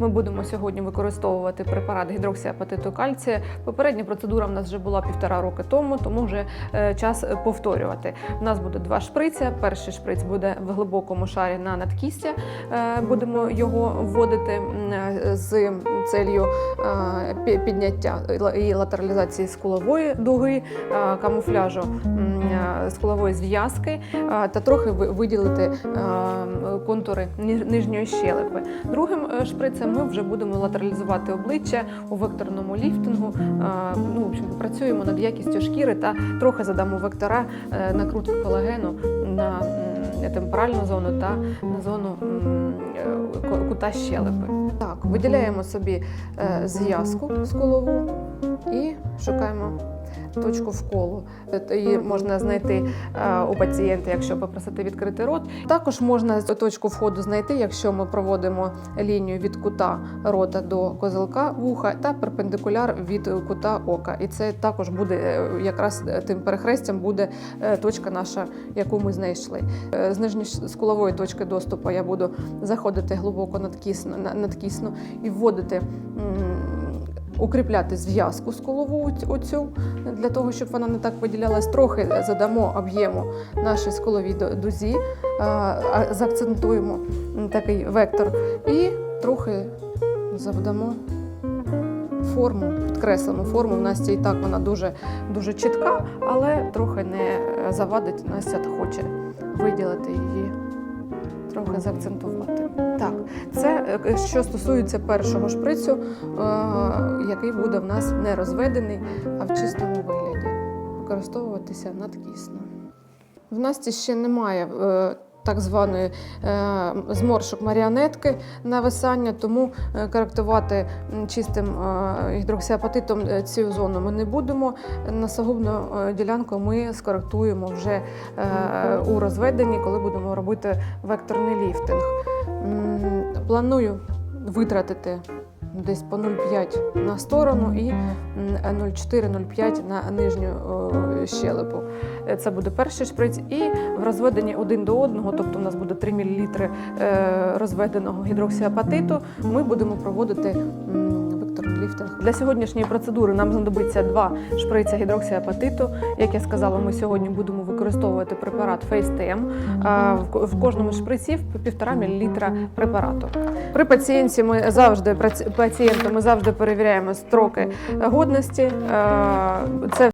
Ми будемо сьогодні використовувати препарат гідроксіапатиту кальція. Попередня процедура в нас вже була півтора роки тому, тому вже е, час повторювати. У нас буде два шприця. Перший шприц буде в глибокому шарі на надкістя. Е, Будемо його вводити е, з целью е, підняття і латералізації скулової дуги, е, камуфляжу е, скулової зв'язки е, та трохи ви- виділити е, контури нижньої щелепи. Другим е, шприцем ми вже будемо латералізувати обличчя у векторному ліфтингу. Е, Ну, в общем, працюємо над якістю шкіри та трохи задамо вектора е, накрутки колагену на темпоральну зону та на зону е, кута щелепи. Так, виділяємо собі зв'язку скулову і шукаємо точку вколу. Її можна знайти е, у пацієнта, якщо попросити відкрити рот. Також можна точку входу знайти, якщо ми проводимо лінію від кута рота до козелка вуха та перпендикуляр від кута ока. І це також буде е, якраз тим перехрестям буде е, точка наша, яку ми знайшли. Е, З нижньоскулової точки доступу я буду заходити глибоко надкісно, надкісно і вводити. Укріпляти зв'язку скулову оцю для того, щоб вона не так виділялась. Трохи задамо об'єму нашій скуловій дузі, заакцентуємо такий вектор і трохи завдамо форму, підкреслимо форму. В Насті і так вона дуже, дуже чітка, але трохи не завадить. Настя хоче виділити її, трохи заакцентувати. Так, це е, що стосується першого шприцю, е, який буде в нас не розведений, а в чистому вигляді. Використовуватися надкісно. В Насті ще немає е, так званої е, зморшок маріонетки нависання, тому е, коректувати чистим е, гідроксіапатитом цю зону ми не будемо. Насагубну ділянку ми скоректуємо вже у розведенні, коли будемо робити векторний ліфтинг. Планую витратити десь по 0,5 на сторону і м, 0,4-0,5 на нижню щелепу. Е, Це буде перший шприц. І в розведенні один до одного, тобто у нас буде 3 мл е, розведеного гідроксіапатиту, ми будемо проводити м. Для сьогоднішньої процедури нам знадобиться два шприця гідроксіапатиту. Як я сказала, ми сьогодні будемо використовувати препарат FaceTM. В кожному з шприців 1,5 мл препарату. При пацієнті ми завжди пацієнта ми завжди перевіряємо строки годності. Е, Це